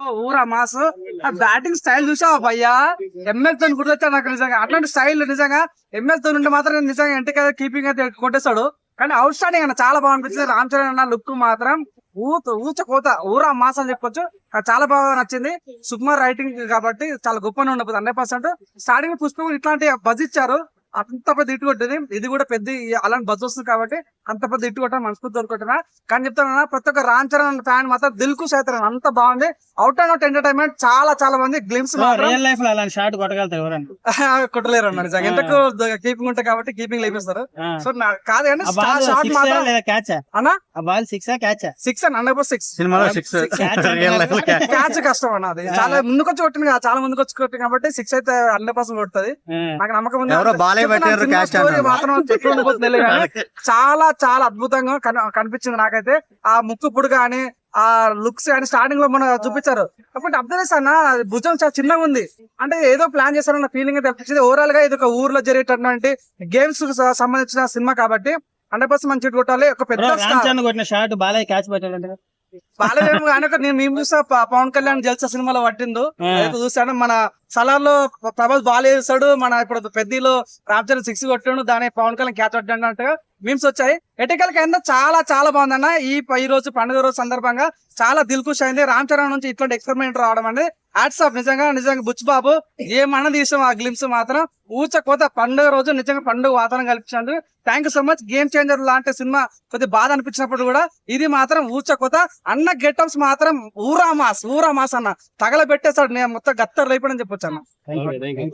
ఊరా మాస్? ఆ batting style చూసావా భయ్యా? ఎంఎస్ ధోని గుర్తొచ్చా నాకు నిజంగా. అట్లాంటి స్టైల్ నిజంగా ఎంఎస్ ధోని ఉంటే మాత్రం నిజంగా ఇంటికి కీపింగ్ అయితే కొట్టేస్తాడు. కానీ అవుట్ స్టాండింగ్ అన్న చాలా బాగా అనిపించింది. రామ్ చరణ్ అన్న లుక్ మాత్రం ఊత ఊచ కోత ఊరా మాస్ అని చెప్పొచ్చు. నాకు చాలా బాగా నచ్చింది. సుకుమార్ రైటింగ్ కాబట్టి చాలా గొప్పగా ఉండదు హండ్రెడ్ పర్సెంట్. స్టార్టింగ్ పుష్పం ఇట్లాంటి బజ్ ఇచ్చారు. అంత పెద్ద ఇటు కొట్టేది ఇది కూడా పెద్ద అలాంటి బజ్ వస్తుంది కాబట్టి అంత పెద్ద ఇటు కొట్టాను మనస్ఫూర్తి దొరుకుతున్నా కానీ చెప్తాను ప్రతి ఒక్క రామ్ చరణ్ ఫ్యాన్ మాత్రం దిల్కు సైతం అంత బాగుంది. అవుట్ అండ్ అవుట్ ఎంటర్టైన్మెంట్ చాలా చాలా మంది గ్లిమ్స్ మాత్రం రియల్ లైఫ్లో అలాంటి షాట్ కొట్టగలుగుతారు కొట్టలేరు అన్న నిజంగా. ఎంతకు కీపింగ్ ఉంటాయి కాబట్టి కీపింగ్ లేపిస్తారు. సో కాదు కానీ మాత్రం లేదా క్యాచ్ అన్న? ఆ ball six catch six six సినిమాలో సిక్స్. క్యాచ్ కష్టం అన్న అది. చాలా ముందుకు వచ్చి కొట్టింది చాలా ముందుకు వచ్చి కొట్టింది కాబట్టి సిక్స్ అయితే హండ్రెడ్ పర్సెంట్ కొడుతుంది. నాకు నమ్మకం ఉంది ఎవరో బాలే చెప్తున్నా, పెట్టారు కానీ చాలా చాలా అద్భుతంగా కన- కనిపించింది నాకైతే. ఆ ముక్కు పుడు గాని ఆ లుక్స్ కానీ స్టార్టింగ్లో మన చూపించారు. కాబట్టి చేస్తాను అది భుజం చాలా చిన్నగా ఉంది. అంటే ఏదో ప్లాన్ చేస్తారన్న ఫీలింగ్ అయితే ఓవరాల్గా ఇది ఒక ఊర్లో జరిగేటటువంటి గేమ్స్ సంబంధించిన సినిమా కాబట్టి హండ్రెడ్ పర్సెంట్ మంచి కొట్టాలి. ఒక పెద్ద షాట్ బాలయ్య క్యాచ్ కానీ ఒక నేను మేము చూసా పవన్ కళ్యాణ్ జల్సా సినిమాలో పట్టిందో చూసాను మన సలార్లో ప్రభాస్ బాల్ వేసాడు మన ఇప్పుడు పెద్దలో రామ్ చరణ్ సిక్స్ కొట్టాడు. దాని పవన్ కళ్యాణ్ క్యాచ్ కొట్టాడు అంటే మీమ్స్ వచ్చాయి. ఎటకల్ కింద చాలా చాలా బాగుందన్న. ఈ ఈ రోజు పండుగ రోజు సందర్భంగా చాలా దిల్కుష్ అయింది. రామ్ చరణ్ నుంచి ఇట్లాంటి ఎక్స్పెరిమెంట్ రావడం అనేది హ్యాట్స్ ఆఫ్ నిజంగా నిజంగా బుచ్ బాబు. ఏమన్నా తీసాం ఆ గ్లిమ్స్ మాత్రం. ఊచ కోత పండుగ రోజు నిజంగా పండుగ వాతావరణం కల్పించినందుకు thank you so much game changer లాంటి సినిమా కొద్దిగా బాధ అనిపించినప్పుడు కూడా ఇది మాత్రం ఊచ కోత. అన్న గెటప్స్ మాత్రం ఊరా మాస్ ఊరా మాస్ అన్న. తగలబెట్టేస్తాడు నేను మొత్తం గత్తర్ లేపడని చెప్పొచ్చు. అన్న థ్యాంక్ యూ